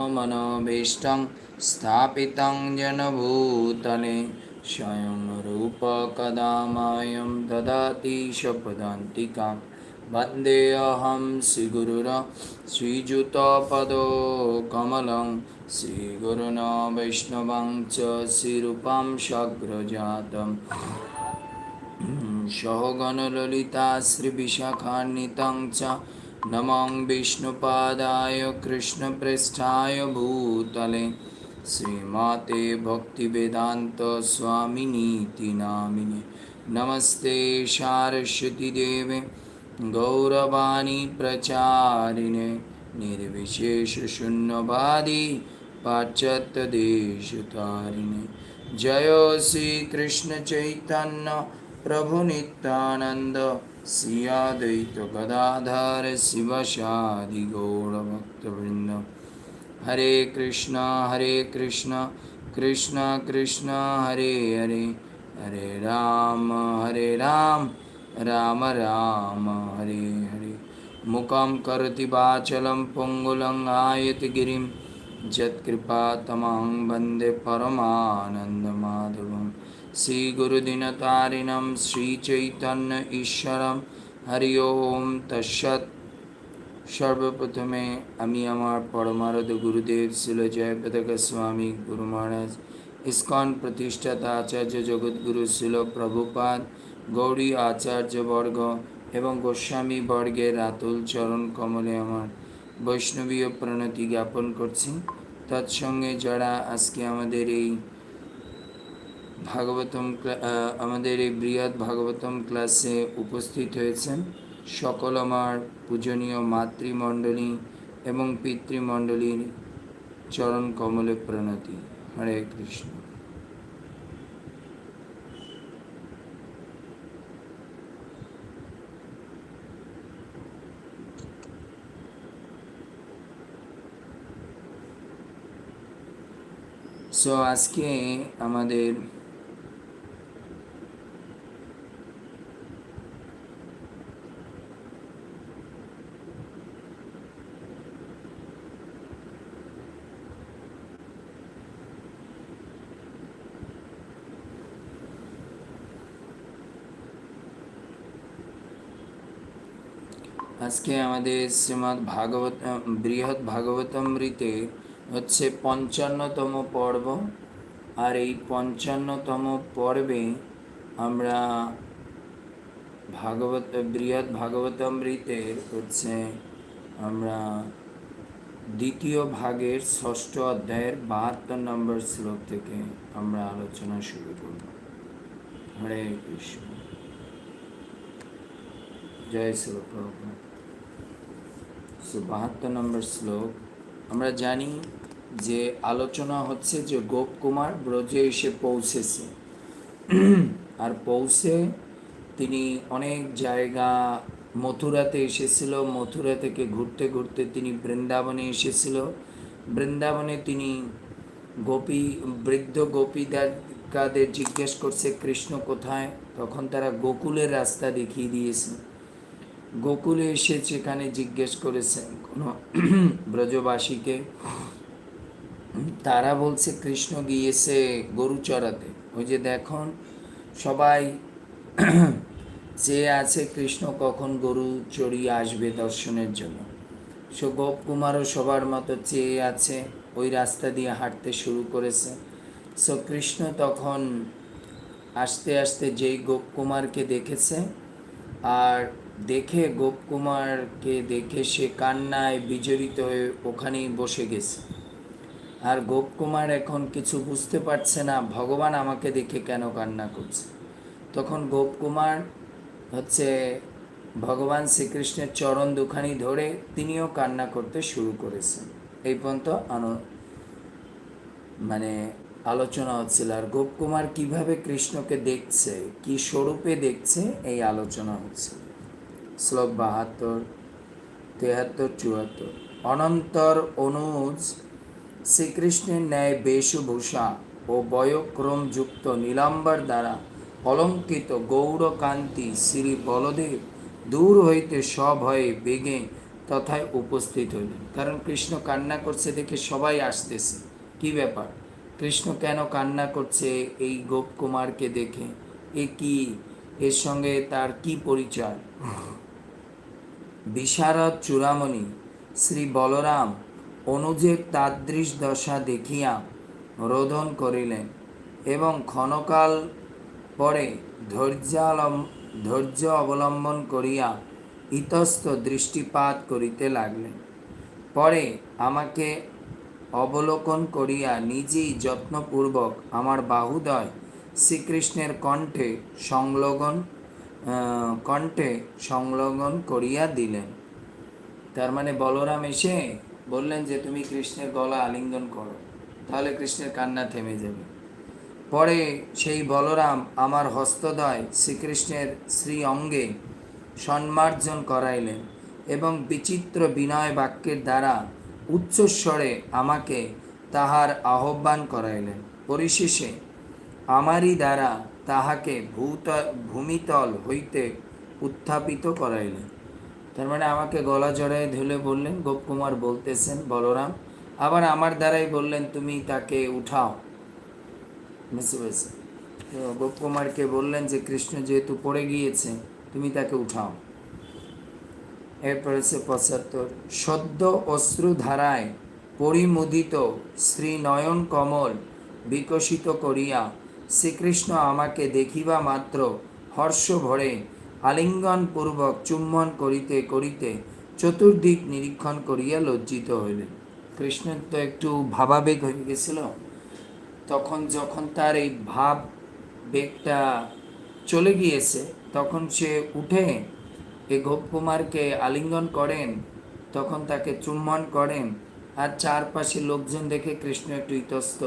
मनोभीष्टं स्थापितं जनभूतले स्वयं रूपकदा मह्यं ददाति शपदान्तिकां वन्देऽहं श्रीगुरुर श्रीयुतपदो कमलं श्रीगुरुण वैष्णवं च श्रीरूपं सग्रजातम् सहगणललिता श्रीविशाखान्वितं च नमं विष्णुपादाय कृष्णप्रेष्ठाय भूतले श्रीमाते भक्तिवेदान्तस्वामिनीति नामिने नमस्ते सारस्वतीदेवे गौरवाणी प्रचारिणे निर्विशेषशून्यवादी पाश्चात्यदेशतारिणे जय श्रीकृष्णचैतन्य प्रभुनित्यानन्द श्री अद्वैत गदाधर शिवशादि गौरभक्तवृन्द हरे कृष्ण हरे कृष्ण कृष्ण कृष्ण हरे हरे हरे राम हरे राम राम राम हरे हरे मुखं करोति वाचलं पङ्गुलं आयति गिरिं यत्कृपातमहं वन्दे परमानन्दमाधवम् শ্রীগুরুদিনতারিণম শ্রীচৈতন্য ঈশ্বরম হরি ওম তৎসৎ সর্বপ্রথমে আমি আমার পরমারদ গুরুদেব শিল জয়পতাক স্বামী গুরু মহারাজ ইস্কন প্রতিষ্ঠাতা আচার্য জগৎগুরু শিল প্রভুপাদ গৌরী আচার্যবর্গ এবং গোস্বামী বর্গের রাতুল চরণ কমলে আমার বৈষ্ণবীয় প্রণতি জ্ঞাপন করছি তৎসঙ্গে যারা আজকে আমাদের এই ভাগবতম আমাদের এই বৃহৎ ভাগবতম ক্লাসে উপস্থিত হয়েছেন সকল আমার পূজনীয় মাতৃমণ্ডলী এবং পিতৃমণ্ডলীর চরণ কমলে প্রণতি। হরে কৃষ্ণ। সো আজকে আমাদের আজকে আমাদের শ্রীমৎ ভাগবত বৃহৎ ভাগবতমৃতে হচ্ছে পঞ্চান্নতম পর্ব। আর এই পঞ্চান্নতম পর্বে আমরা ভাগবত, বৃহৎ ভাগবতামৃতের হচ্ছে আমরা দ্বিতীয় ভাগের ষষ্ঠ অধ্যায়ের বাহাত্তর নম্বর শ্লোক থেকে আমরা আলোচনা শুরু করব। হরে কৃষ্ণ। জয় শ্রীপ্রভু। সো বাহাত্তর নম্বর শ্লোক, আমরা জানি যে আলোচনা হচ্ছে যে গোপকুমার ব্রজে এসে পৌঁছেছে। আর পৌঁছে তিনি অনেক জায়গা, মথুরাতে এসেছিল, মথুরা থেকে ঘুরতে ঘুরতে তিনি বৃন্দাবনে এসেছিল। বৃন্দাবনে তিনি গোপী, বৃদ্ধ গোপীদাকাদের জিজ্ঞেস করছে, কৃষ্ণ কোথায়? তখন তারা গোকুলের রাস্তা দেখিয়ে দিয়েছে। গোকুলে এসে সেখানে জিজ্ঞেস করেছেন কোনো ব্রজবাসীকে, তারা বলছে, কৃষ্ণ গিয়েছে গরু চড়াতে। ওই যে দেখুন, সবাই চেয়ে আছে, কৃষ্ণ কখন গরু চড়িয়ে আসবে দর্শনের জন্য? সো গোপকুমারও সবার মতো চেয়ে আছে, ওই রাস্তা দিয়ে হাঁটতে শুরু করেছে। সো কৃষ্ণ তখন আস্তে আস্তে যেই গোপকুমারকে দেখেছে, আর দেখে গোপকুমারকে দেখে সে কান্নায় বিজড়িত হয়ে ওখানেই বসে গেছে। আর গোপকুমার এখন কিছু বুঝতে পারছে না, ভগবান আমাকে দেখে কেন কান্না করছে? তখন গোপকুমার হচ্ছে ভগবান শ্রীকৃষ্ণের চরণ দুখানি ধরে তিনিও কান্না করতে শুরু করেছেন। এই পর্যন্ত মানে আলোচনা হচ্ছিল। আর গোপকুমার কীভাবে কৃষ্ণকে দেখছে, কি স্বরূপে দেখছে, এই আলোচনা হচ্ছে শ্লোক বাহাত্তর, তেহাত্তর, চুয়াত্তর। অনন্তর অনুজ শ্রীকৃষ্ণের ন্যায় বেশভূষা ও বয়ক্রম যুক্ত নীলাম্বর দ্বারা অলঙ্কিত গৌরকান্তি শ্রী বলদেব দূর হইতে সভয়ে বেগে তথায় উপস্থিত হইলেন। কারণ কৃষ্ণ কান্না করছে দেখে সবাই আসতেছে। কি ব্যাপার? কৃষ্ণ কেন কান্না করছে এই গোপকুমারকে দেখে? এ কি? এর সঙ্গে তার কি পরিচয়? বিশারদ চূড়ামণি, শ্রী বলরাম অনুজের তাদৃশ দশা দেখিয়া রোদন করিলেন এবং ক্ষণকাল পরে ধৈর্যালম, ধৈর্য অবলম্বন করিয়া ইতস্ত দৃষ্টিপাত করিতে লাগলেন। পরে আমাকে অবলোকন করিয়া নিজেই যত্নপূর্বক আমার বাহুদয় শ্রীকৃষ্ণের কণ্ঠে সংলগ্ন কণ্ঠে সংলগ্ন করিয়া দিলেন। তার মানে বলরাম এসে বললেন যে, তুমি কৃষ্ণের গলা আলিঙ্গন করো, তাহলে কৃষ্ণের কান্না থেমে যাবে। পরে সেই বলরাম আমার হস্তদয় শ্রীকৃষ্ণের শ্রী অঙ্গে সম্মার্জন করাইলেন এবং বিচিত্র বিনয় বাক্যের দ্বারা উচ্চস্বরে আমাকে তাহার আহ্বান করাইলেন। পরিশেষে আমারই দ্বারা তাহাকে ভূত, ভূমিতল হইতে উত্থাপিত করাইলেন। তার মানে আমাকে গলা জড়ায় ধুলে বললেন, গোপকুমার বলতেছেন বলরাম, আবার আমার দ্বারাই বললেন তুমি তাকে উঠাও। বুঝতে পেরেছি তো গোপকুমারকে বললেন যে, কৃষ্ণ যেহেতু পড়ে গিয়েছে, তুমি তাকে উঠাও। এরপর হচ্ছে পঁচাত্তর। সদ্য অশ্রুধারায় পরিমুদিত শ্রী নয়ন কমল বিকশিত করিয়া শ্রীকৃষ্ণ আমাকে দেখিবা মাত্র, হর্ষ ভরে, আলিঙ্গনপূর্বক চুম্বন করিতে করিতে চতুর্দিক নিরীক্ষণ করিয়া লজ্জিত হইলেন। কৃষ্ণের তো একটু ভাবাবেগ হয়ে গেছিল। তখন যখন তার এই ভাব বেগটা চলে গিয়েছে, তখন সে উঠে এই গোপকুমারকে আলিঙ্গন করেন, তখন তাকে চুম্বন করেন, আর চারপাশে লোকজন দেখে কৃষ্ণ একটু ইতস্ত,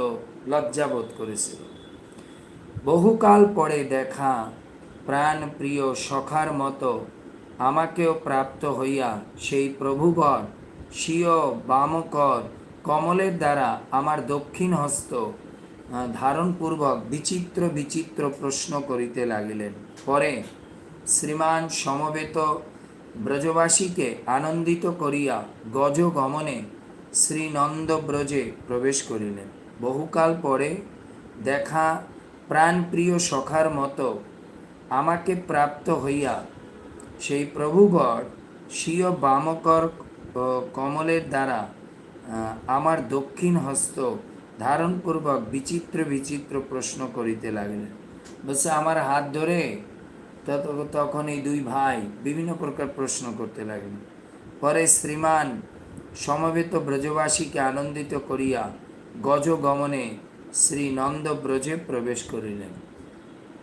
লজ্জাবোধ করেছিল। বহুকাল পরে দেখা প্রাণ প্রিয় সখার মতো, আমাকেও প্রাপ্ত হইয়া সেই প্রভুবর স্বীয় বামকর, কমলের দ্বারা আমার দক্ষিণ হস্ত ধারণপূর্বক বিচিত্র বিচিত্র প্রশ্ন করিতে লাগিলেন। পরে শ্রীমান সমবেত ব্রজবাসীকে আনন্দিত করিয়া গজ গমনে শ্রীনন্দ ব্রজে প্রবেশ করিলেন। বহুকাল পরে দেখা প্রাণপ্রিয় সখার মতো আমাকে প্রাপ্ত হইয়া সেই প্রভুবর স্বীয় বামকর কমলের দ্বারা আমার দক্ষিণ হস্ত ধারণপূর্বক বিচিত্র বিচিত্র প্রশ্ন করিতে লাগলেন। বলছে আমার হাত ধরে তত- তখন এই দুই ভাই বিভিন্ন প্রকার প্রশ্ন করতে লাগলেন। পরে শ্রীমান সমবেত ব্রজবাসীকে আনন্দিত করিয়া গজ গমনে শ্রী নন্দ ব্রজে প্রবেশ করিলেন।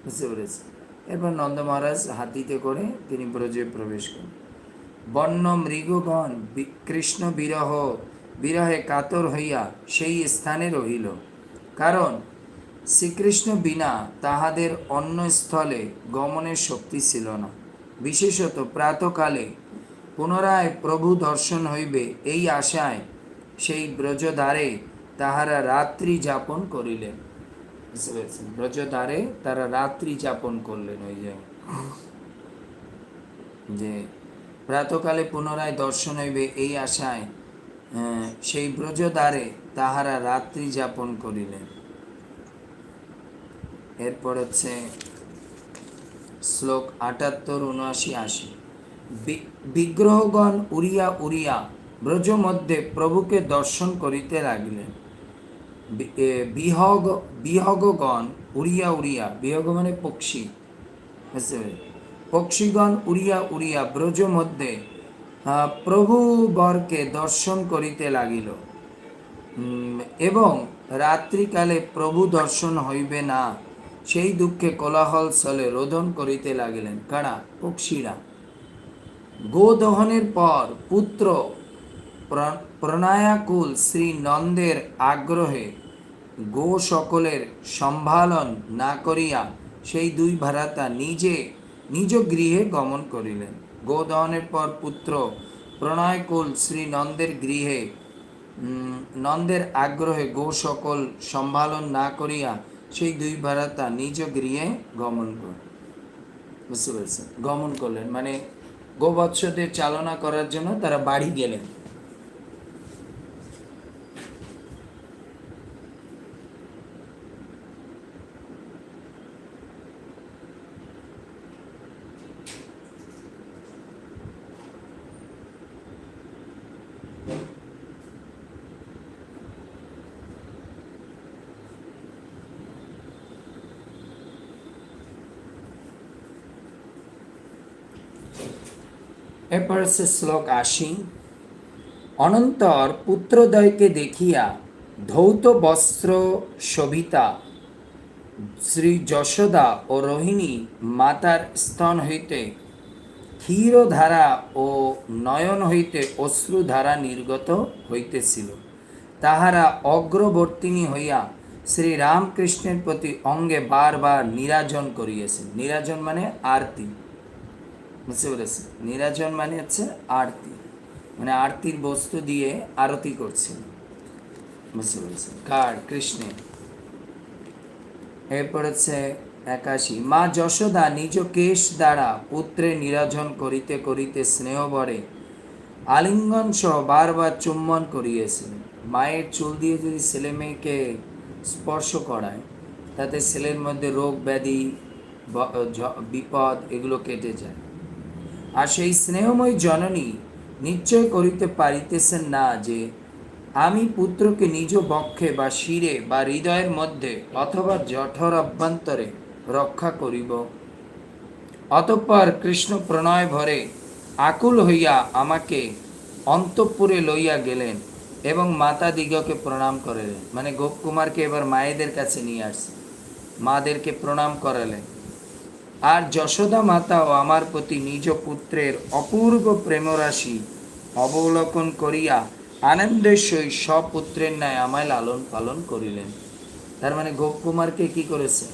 বুঝতে পেরেছি এরপর নন্দ মহারাজ হাতিতে করে তিনি ব্রজে প্রবেশ করেন। বন্য মৃগগণ কৃষ্ণ বিরহ, বিরহে কাতর হইয়া সেই স্থানে রহিল। কারণ শ্রীকৃষ্ণ বিনা তাহাদের অন্য স্থলে গমনের শক্তি ছিল না। বিশেষত প্রাতকালে পুনরায় প্রভু দর্শন হইবে এই আশায় সেই ব্রজদ্বারে তাহারা রাত্রি যাপন করিলেন। বুঝতে পেরেছেন? ব্রজদ্বারে তারা রাত্রি যাপন করলেন ওই জায়গায় যে প্রাতকালে পুনরায় দর্শন হইবে এই আশায় সেই ব্রজদ্বারে তাহারা রাত্রি যাপন করিলেন। এরপর হচ্ছে শ্লোক আটাত্তর, উনআশি, আশি। বিগ্রহগণ উড়িয়া উড়িয়া ব্রজ মধ্যে প্রভুকে দর্শন করিতে লাগিলেন। বিহগ, বিহগগণ উড়িয়া উড়িয়া, বিহগ মানে পক্ষী? পক্ষীগণ উড়িয়া উড়িয়া ব্রজ মধ্যে প্রভু বরকে দর্শন করিতে লাগিল। এবং রাত্রিকালে প্রভু দর্শন হইবে না, সেই দুঃখে কোলাহল সলে রোদন করিতে লাগিলেন। কারা? পক্ষীরা। গোদহনের পর পুত্র প্র- প্রণয়াকুল শ্রী নন্দের আগ্রহে গো সকলের সম্ভালন না করিয়া সেই দুই ভাড়াতা নিজে নিজ গৃহে গমন করিলেন। গোদহনের পর পুত্র প্রণয়কুল শ্রী নন্দের গৃহে নন্দের আগ্রহে গো সকল সম্ভালন না করিয়া সেই দুই ভাড়াতা নিজ গৃহে গমন কর, বুঝতে পেরেছেন? গমন করলেন। মানে গোবৎসদের চালনা করার জন্য তারা বাড়ি গেলেন। এরপর হচ্ছে শ্লোক আশি। অনন্তর পুত্রদ্বয়কে দেখিয়া ধৌত বস্ত্র শোভিতা শ্রী যশোদা ও রোহিণী মাতার স্তন হইতে ক্ষীরধারা ও নয়ন হইতে অশ্রুধারা নির্গত হইতেছিল। তাহারা অগ্রবর্তিনী হইয়া শ্রী রামকৃষ্ণের প্রতি অঙ্গে বারবার নিরাজন করিয়েছেন। নিরাজন মানে আরতি। বুঝতে পেরেছে। নিরাজন মানে হচ্ছে আরতি। মানে আরতির বস্তু দিয়ে আরতি করছেন বুঝতে পেরেছেন কার? কৃষ্ণের। এরপর হচ্ছে একাশি। মা যশোদা নিজ কেশ দ্বারা পুত্রে নিরাজন করিতে করিতে স্নেহবরে আলিঙ্গন সহ বারবার চুম্বন করিয়েছিলেন মায়ের চুল দিয়ে যদি ছেলে মেয়েকে স্পর্শ করায়, তাতে ছেলের মধ্যে রোগ ব্যাধি বিপদ এগুলো কেটে যায়। আর সেই স্নেহময় জননী নিশ্চয় করিতে পারিতেছেন না যে আমি পুত্রকে নিজ বক্ষে বা শিরে বা হৃদয়ের মধ্যে অথবা জঠর অভ্যন্তরে রক্ষা করিব। অতঃপর কৃষ্ণ প্রণয় ভরে আকুল হইয়া আমাকে অন্তঃপুরে লইয়া গেলেন এবং মাতা দিগকে প্রণাম করালেন। মানে গোপকুমারকে এবার মায়েদের কাছে নিয়ে আসছে। মাদেরকে প্রণাম করালেন। আর যশোদা মাতাও আমার প্রতি নিজ পুত্রের অপূর্ব প্রেমরাশি অবলোকন করিয়া আনন্দের সহিত স্বপুত্রের ন্যায় আমায় লালন পালন করিলেন। তার মানে গোপকুমারকে কি করেছে?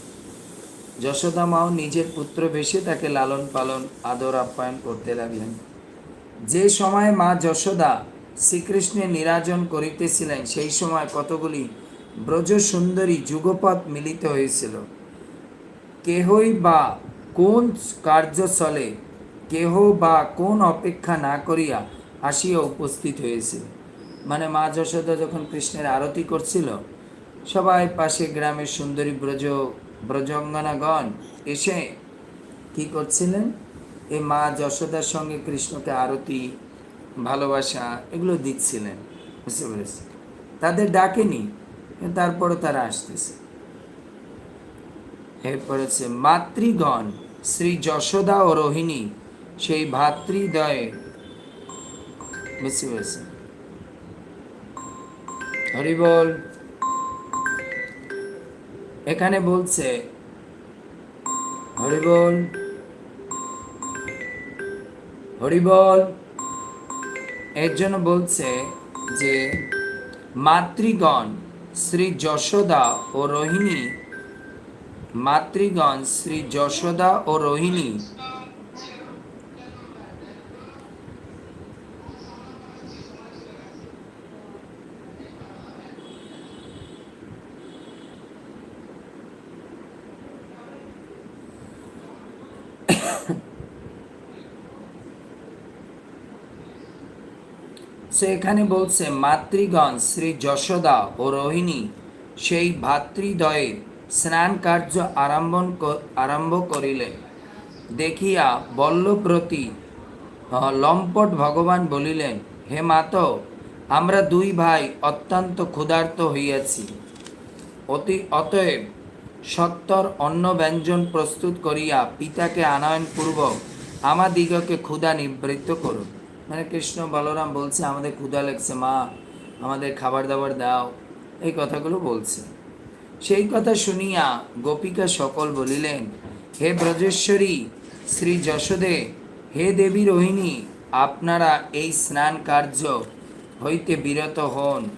যশোদা মাও নিজের পুত্র বেশে তাকে লালন পালন, আদর, আপ্যায়ন করতে লাগলেন। যে সময় মা যশোদা শ্রীকৃষ্ণের নিরাজন করিতেছিলেন, সেই সময় কতগুলি ব্রজ সুন্দরী যুগপথ মিলিত হয়েছিল। কেহই বা কোন কার্যস্থলে কেহ বা কোন অপেক্ষা না করিয়া আসিয়া উপস্থিত হয়েছিল মানে মা যশোদা যখন কৃষ্ণের আরতি করছিল, সবাই পাশে গ্রামের সুন্দরী ব্রজ, ব্রজঙ্গনাগণ এসে কি করছিলেন? এই মা যশোদার সঙ্গে কৃষ্ণকে আরতি, ভালোবাসা এগুলো দিচ্ছিলেন। বুঝতে পেরেছি। তাদের ডাকেনি, তারপরও তারা আসতেছে। এরপর হচ্ছে মাতৃগণ। শ্রী যশোদা ও রোহিণী, সেই ভাতৃদয়ে বুঝতে পেরেছে হরি বল। এখানে বলছে, হরি বল। হরি বল। এর জন্য বলছে যে, মাতৃগণ, শ্রী যশোদা ও রোহিণী মাতৃগণ শ্রী যশোদা ও রোহিণী। সে এখানে বলছে মাতৃগণ শ্রী যশোদা ও রোহিণী, সেই ভাতৃদ্বয়ের স্নান কার্য আরম্ভ আরম্ভ করিলেন। দেখিয়া বল্লপ্রতি লম্পট ভগবান বলিলেন, হে মাত, আমরা দুই ভাই অত্যন্ত ক্ষুধার্ত হইয়াছি। অতি, অতএব সত্তর অন্ন ব্যঞ্জন প্রস্তুত করিয়া পিতাকে আনয়নপূর্বক আমাদিগকে ক্ষুধা নিবৃত্ত করুন। মানে কৃষ্ণ বলরাম বলছে, আমাদের ক্ষুধা লাগছে, মা, আমাদের খাবার দাবার দাও। এই কথাগুলো বলছে। সেই কথা শুনিয়া গোপিকা সকল বলিলেন, হে ব্রজেশ্বরী, শ্রী যশোদে, হে দেবী রোহিণী, আপনারা এই স্নান কার্য হইতে বিরত হন।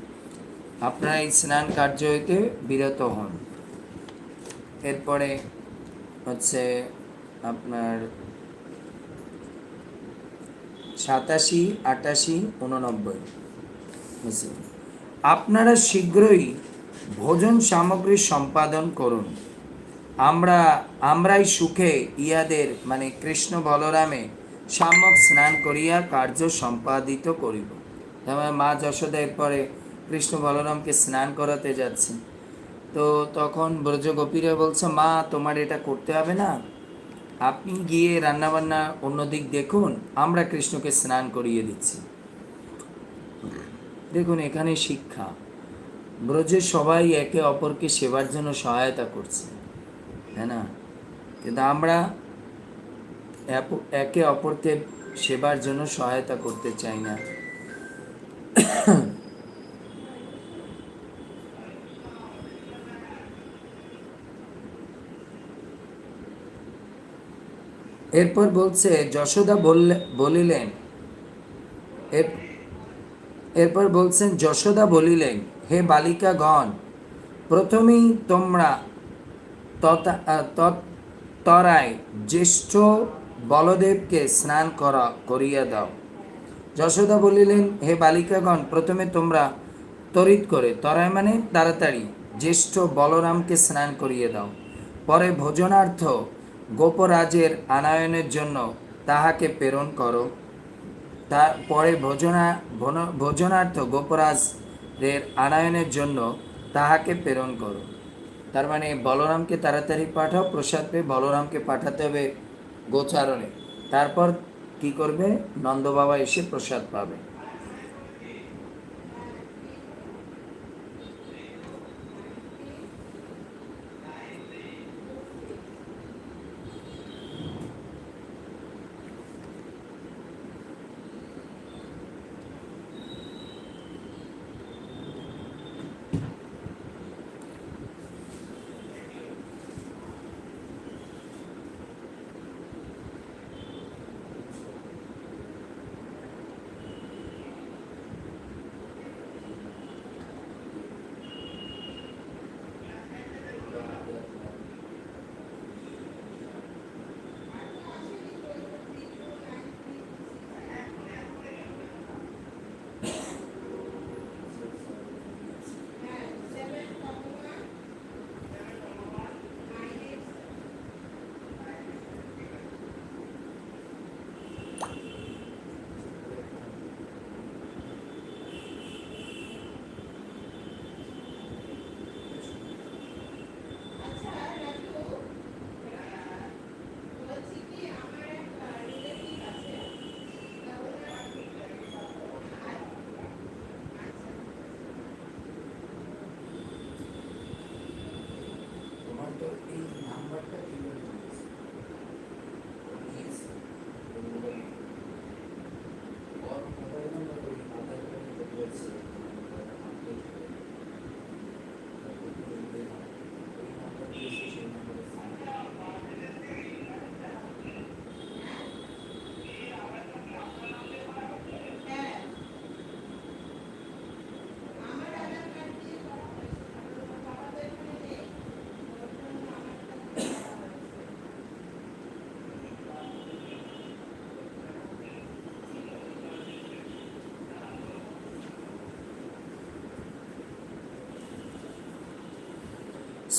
আপনারা এই স্নান কার্য হইতে বিরত হন। এরপরে হচ্ছে আপনার সাতাশি, আটাশি, উননব্বই। আপনারা শীঘ্রই ভোজন সামগ্রী সম্পাদন করুন। আমরা আমরাই সুখে ইয়াদের মানে কৃষ্ণ বলরামে সাম্যক স্নান করিয়া কার্য সম্পাদিত করিব। তারপরে মা যশোদা এরপরে কৃষ্ণ বলরামকে স্নান করাতে যাচ্ছে। তো তখন ব্রজগোপীরা বলছে মা তোমার এটা করতে হবে না। আপনি গিয়ে রান্নাবান্না অন্যদিক দেখুন আমরা কৃষ্ণকে স্নান করিয়ে দিচ্ছি। দেখুন এখানে শিক্ষা। ব্রজের সবাই একে অপরকে সেবার জন্য সহায়তা করছে হ্যাঁ না? কিন্তু আমরা একে অপরকে সেবার জন্য সহায়তা করতে চাই না। এরপর বলছে, যশোদা বললে, বলিলেন এর- এরপর বলছেন, যশোদা বলিলেন হে বালিকাগণ, প্রথমেই তোমরা তরায় জ্যেষ্ঠ বলদেবকে স্নান করা, করিয়া দাও। যশোদা বলিলেন, হে বালিকাগণ, প্রথমে তোমরা তড়িৎ করে, তরায় মানে তাড়াতাড়ি, জ্যেষ্ঠ বলরামকে স্নান করিয়ে দাও। পরে ভোজনার্থ গোপরাজের আনায়নের জন্য তাহাকে প্রেরণ করো। তার পরে ভোজনা ভোজনার্থ গোপরাজের আনায়নের জন্য তাহাকে প্রেরণ করো। তার মানে বলরামকে তাড়াতাড়ি পাঠাও, প্রসাদ পেয়ে বলরামকে পাঠাতে হবে গোচারণে। তারপর কি করবে? নন্দ বাবা এসে প্রসাদ পাবে।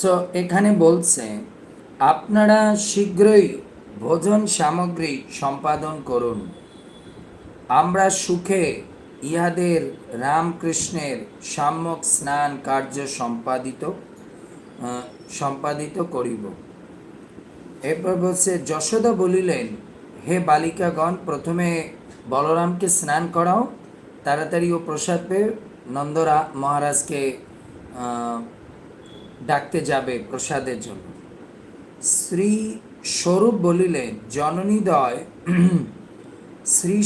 সো এখানে বলছে, আপনারা শীঘ্রই ভোজন সামগ্রী সম্পাদন করুন। আমরা সুখে ইহাদের রামকৃষ্ণের সাম্যক স্নান কার্য সম্পাদিত সম্পাদিত করিব। এরপর বলছে, যশোদা বলিলেন, হে বালিকাগণ, প্রথমে বলরামকে স্নান করাও, তাড়াতাড়ি ও প্রসাদ পেয়ে নন্দরা মহারাজকে ডাকতে যাবে প্রসাদের জন্য। শ্রী স্বরূপ বলিলেন জননীদয় শ্রী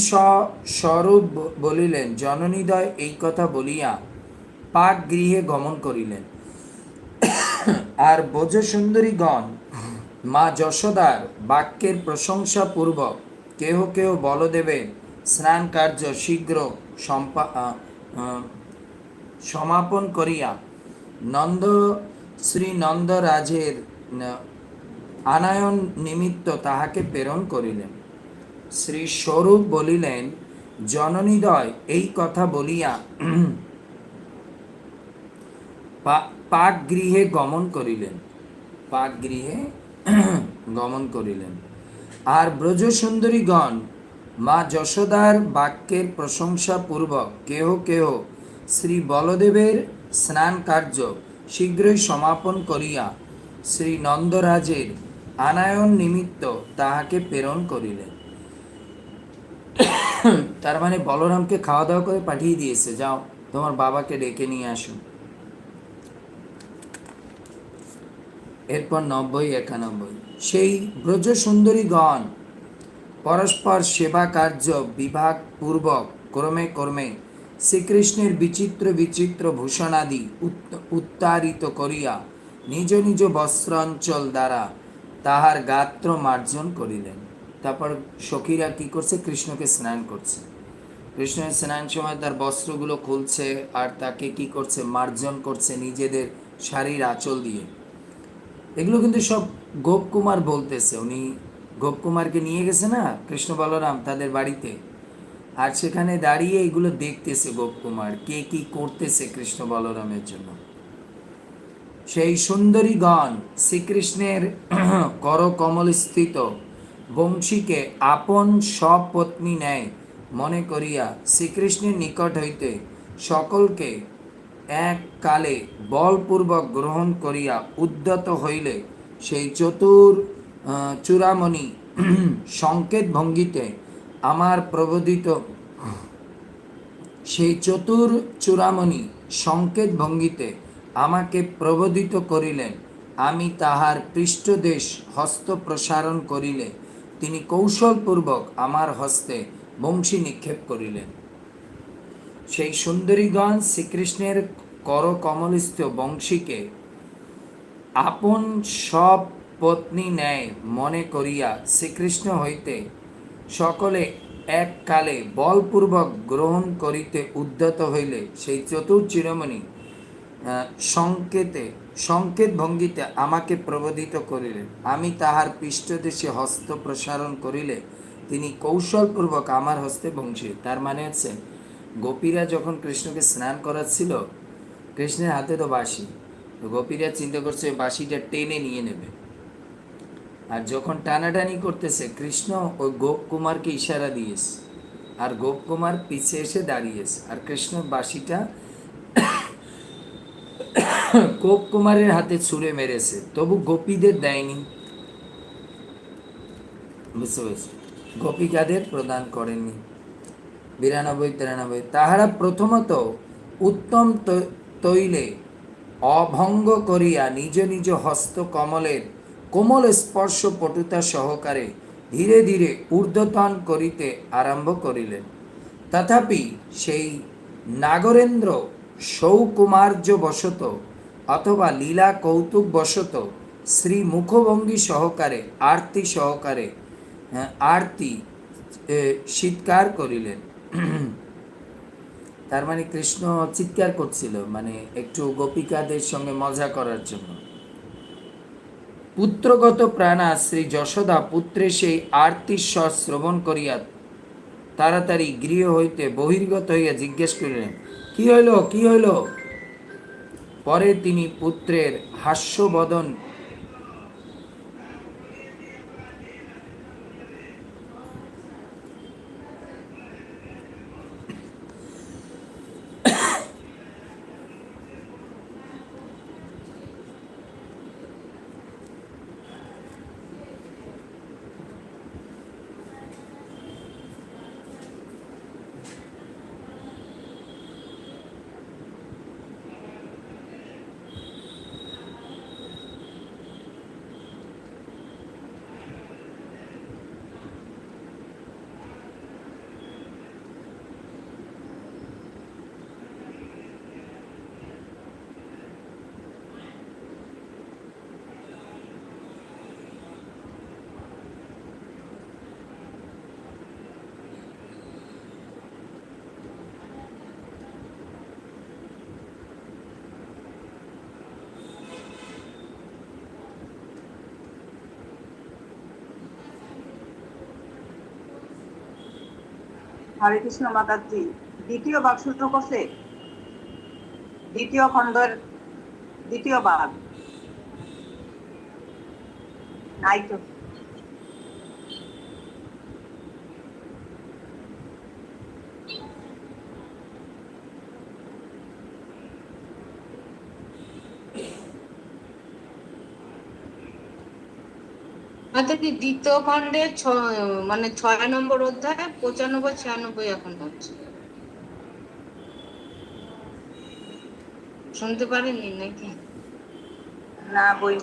স্বরূপ বলিলেন জননীদয় এই কথা বলিয়া পাক গৃহে গমন করিলেন। আর বোঝ সুন্দরীগণ মা যশোদার বাক্যের প্রশংসা পূর্বক কেহ কেহ বলদেবে, স্নান কার্য শীঘ্র সম্পা সমাপন করিয়া নন্দ শ্রী নন্দরাজের আনায়ন নিমিত্ত তাহাকে প্রেরণ করিলেন। শ্রী স্বরূপ বলিলেন, জননীদয়, এই কথা বলিয়া পাক গৃহে গমন করিলেন। পাক গৃহে গমন করিলেন। আর ব্রজসুন্দরীগণ, মা যশোদার বাক্যের প্রশংসা পূর্বক কেহ কেহ শ্রী বলদেবের স্নান কার্য শীঘ্রই সমাপন করিয়া শ্রী নন্দরাজের আনায়ন নিমিত্ত তাহাকে প্রেরণ করিলেন। তার মানে বলরামকে খাওয়া দাওয়া করে পাঠিয়ে দিয়েছে। যাও, তোমার বাবাকে ডেকে নিয়ে আসুন এরপর নব্বই, একানব্বই। সেই ব্রজ সুন্দরীগণ পরস্পর সেবা কার্য বিভাগ পূর্বক ক্রমে ক্রমে শ্রীকৃষ্ণের বিচিত্র বিচিত্র ভূষণাদি উত- উত্তারিত করিয়া নিজ নিজ বস্ত্রাঞ্চল দ্বারা তাহার গাত্র মার্জন করিলেন। তারপর সখীরা কি করছে? কৃষ্ণকে স্নান করছে। কৃষ্ণের স্নান সময় তার বস্ত্রগুলো খুলছে আর তাকে কি করছে? মার্জন করছে নিজেদের শাড়ির আঁচল দিয়ে। এগুলো কিন্তু সব গোপকুমার বলতেছে। উনি গোপকুমারকে নিয়ে গেছে না? কৃষ্ণ বলরাম তাদের বাড়িতে। আর সেখানে দাঁড়িয়ে এগুলো দেখতেছে গোপকুমার, কে কি করতেছে কৃষ্ণ বলরামের জন্য। সেই সুন্দরীগণ শ্রীকৃষ্ণের করকমল স্থিত বংশীকে আপন সপত্নী নেয় মনে করিয়া শ্রীকৃষ্ণের নিকট হইতে সকলকে এক কালে বলপূর্বক গ্রহণ করিয়া উদ্যত হইলে সেই চতুর চূড়ামণি সংকেত ভঙ্গিতে আমার প্রবোধিত। সেই চতুর চূড়ামণি সংকেত ভঙ্গিতে আমাকে প্রবোধিত করিলেন। আমি তাহার পৃষ্ঠদেশ হস্ত প্রসারণ করিলে। তিনি কৌশলপূর্বক আমার হস্তে বংশী নিক্ষেপ করিলেন। সেই সুন্দরীগণ শ্রীকৃষ্ণের কর কমলস্থ বংশীকে আপন সব পত্নী ন্যায় মনে করিয়া শ্রীকৃষ্ণ হইতে সকলে এককালে বলপূর্বক গ্রহণ করিতে উদ্যত হইলে সেই চতুর চিরমণি সংকেতে, সংকেত ভঙ্গিতে আমাকে প্রবোধিত করিলেন আমি তাহার পৃষ্ঠদেশে হস্ত প্রসারণ করিলে তিনি কৌশলপূর্বক আমার হস্তে বংশী তার মানে হচ্ছে, গোপীরা যখন কৃষ্ণকে স্নান করাচ্ছিল, কৃষ্ণের হাতে তো তো গোপীরা চিন্তা করছে, বাঁশিটা টেনে নিয়ে নেবে। আর যখন টানাটানি করতেছে, কৃষ্ণ ওই গোপ কুমারকে ইশারা দিয়েছে। আর গোপ কুমার পিছে এসে দাঁড়িয়েছে। আর কৃষ্ণ বাঁশিটা গোপ কুমারের হাতে ছুঁড়ে মেরেছে। তবু গোপীদের দেয়নি। বুঝতে পেরেছি? গোপিকাদের প্রদান করেননি। বিরানব্বই, তিরানব্বই। তাহারা প্রথমত উত্তম তৈলে অভঙ্গ করিয়া নিজ নিজ হস্ত কমলের কোমল স্পর্শ পটুতা সহকারে ধীরে ধীরে ঊর্ধ্বতন করিতে আরম্ভ করিলেন। তথাপি সেই নাগরেন্দ্র সৌকুমার্য বশত অথবা লীলা কৌতুক বশত শ্রী মুখভঙ্গি সহকারে আরতি সহকারে হ্যাঁ, আরতি চিৎকার করিলেন। তার মানে কৃষ্ণ চিৎকার করছিল মানে একটু গোপিকাদের সঙ্গে মজা করার জন্য। পুত্রগত প্রাণা শ্রী যশোদা পুত্রে সেই আর্তিস্বর স্বর শ্রবণ করিয়া তাড়াতাড়ি গৃহ হইতে বহির্গত হইয়া জিজ্ঞেস করিলেন, কি হইল কি হইল? পরে তিনি পুত্রের হাস্যবদন হরে কৃষ্ণ মাতাজি দ্বিতীয় ভাগ সূত্র কষে দ্বিতীয় খণ্ডের দ্বিতীয় বাঘ নাই তো কি দ্বিতীয় খণ্ডের ছ- মানে ছয় নম্বর অধ্যায় পঁচানব্বই ছিয়ানব্বই এখন হচ্ছে। শুনতে পারেননি নাকি? না বই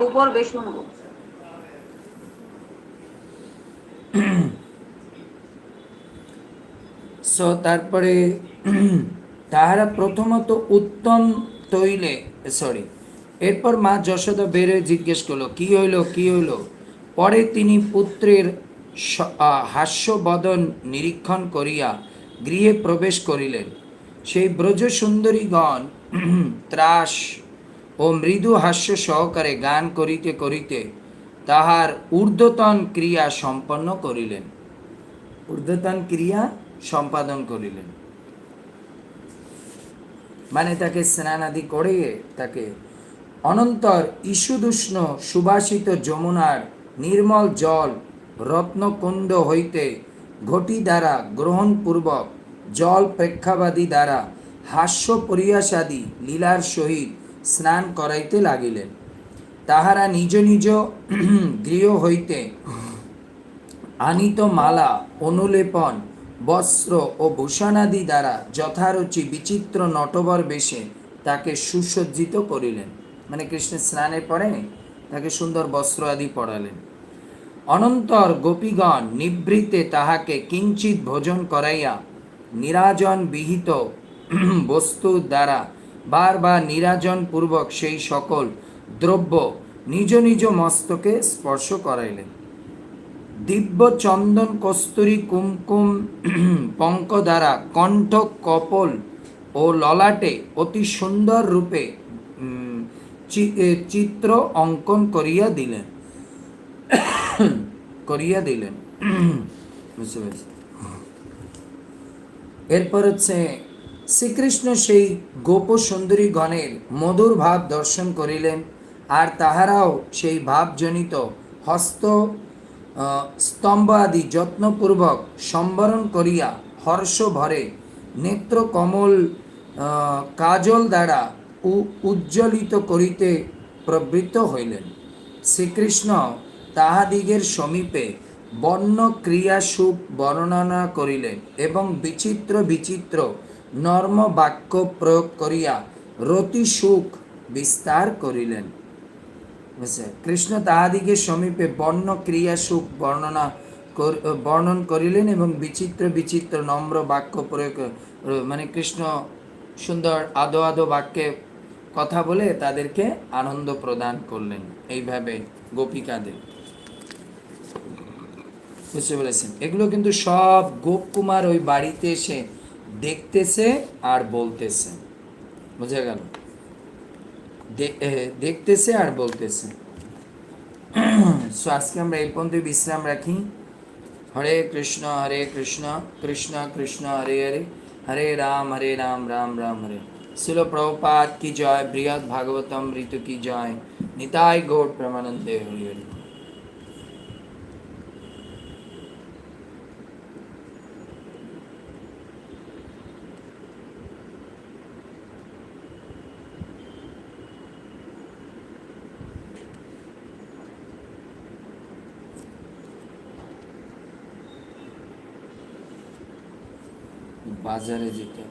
গোবর বেশ শুনব। সো তারপরে তাহারা প্রথমত উত্তম তৈলে সরি এরপর মা যশোদা বেড়ে জিজ্ঞেস করল, কি হইল কি হইল? পরে তিনি পুত্রের হাস্যবদন নিরীক্ষণ করিয়া গৃহে প্রবেশ করিলেন। সেই ব্রজ সুন্দরীগণ ত্রাস ও মৃদু হাস্য সহকারে গান করিতে করিতে তাহার ঊর্ধ্বতন ক্রিয়া সম্পন্ন করিলেন। ঊর্ধ্বতন ক্রিয়া সম্পাদন করিলেন। মানে তাকে স্নান আদি করে তাকে অনন্তর ঈশুদুষ্ণ সুবাসিত যমুনার নির্মল জল রত্নকুণ্ড হইতে ঘটি দ্বারা গ্রহণপূর্বক জল প্রেক্ষাবাদী দ্বারা হাস্য পরিহাসাদি লীলার সহিত স্নান করাইতে লাগিলেন। তাহারা নিজ নিজ গৃহ হইতে আনিত মালা, অনুলেপন, বস্ত্র ও ভূষণাদি দ্বারা যথারুচি বিচিত্র নটবর বেশে তাকে সুসজ্জিত করিলেন। মানে কৃষ্ণের স্নানের পরে তাকে সুন্দর বস্ত্র আদি পরালেন। অনন্তর গোপীগণ নিবৃত্তে তাহাকে কিঞ্চিত ভোজন করাইয়া নিরাজন বিহিত বস্তু দ্বারা বারবার নিরাজন পূর্বক সেই সকল দ্রব্য নিজ নিজ মস্তকে স্পর্শ করাইলেন। দিব্য চন্দন, কস্তুরী, কুমকুম, পঙ্ক দ্বারা কণ্ঠ কপল ও ললাটে অতি সুন্দর রূপে চিত্র অঙ্কন করিয়া দিলেন। করিয়া দিলেন। বুঝতে পেরেছি। এরপর হচ্ছে শ্রীকৃষ্ণ সেই গোপ সুন্দরী গণের মধুর ভাব দর্শন করিলেন আর তাহারাও সেই ভাবজনিত হস্ত স্তম্ভ আদি যত্নপূর্বক সম্বরণ করিয়া হর্ষ ভরে নেত্র কমল আহ, কাজল দ্বারা উজ্জ্বলিত করিতে প্রবৃত্ত হইলেন। শ্রীকৃষ্ণ তাহাদিগের সমীপে বর্ণ ক্রিয়া সুখ বর্ণনা করিলেন এবং বিচিত্র বিচিত্র নর্ম বাক্য প্রয়োগ করিয়া রতি সুখ বিস্তার করিলেন। কৃষ্ণ তাহাদিগের সমীপে বর্ণ ক্রিয়া সুখ বর্ণনা বর্ণন করিলেন এবং বিচিত্র বিচিত্র নম্র বাক্য প্রয়োগ মানে কৃষ্ণ সুন্দর আদো আদো বাক্যে কথা বলে তাদেরকে আনন্দ প্রদান করলেন। এইভাবে গোপিকাদের বুঝতে পেরেছেন? এগুলো কিন্তু সব গোপকুমার ওই বাড়িতে এসে দেখতেছে আর বলতেছে। বুঝে গেল? দেখতেছে আর বলতেছে। সো আজকে আমরা এই পর্যন্ত বিশ্রাম রাখি। হরে কৃষ্ণ হরে কৃষ্ণ কৃষ্ণ কৃষ্ণ, হরে হরে। হরে রাম হরে রাম রাম রাম, হরে। শিল প্রভুপাত কি জয় বৃহৎ ভাগবতম ঋতু কি জয় নিতাই গৌর প্রেমানন্দে হরি হরি বাজারে যেতে হবে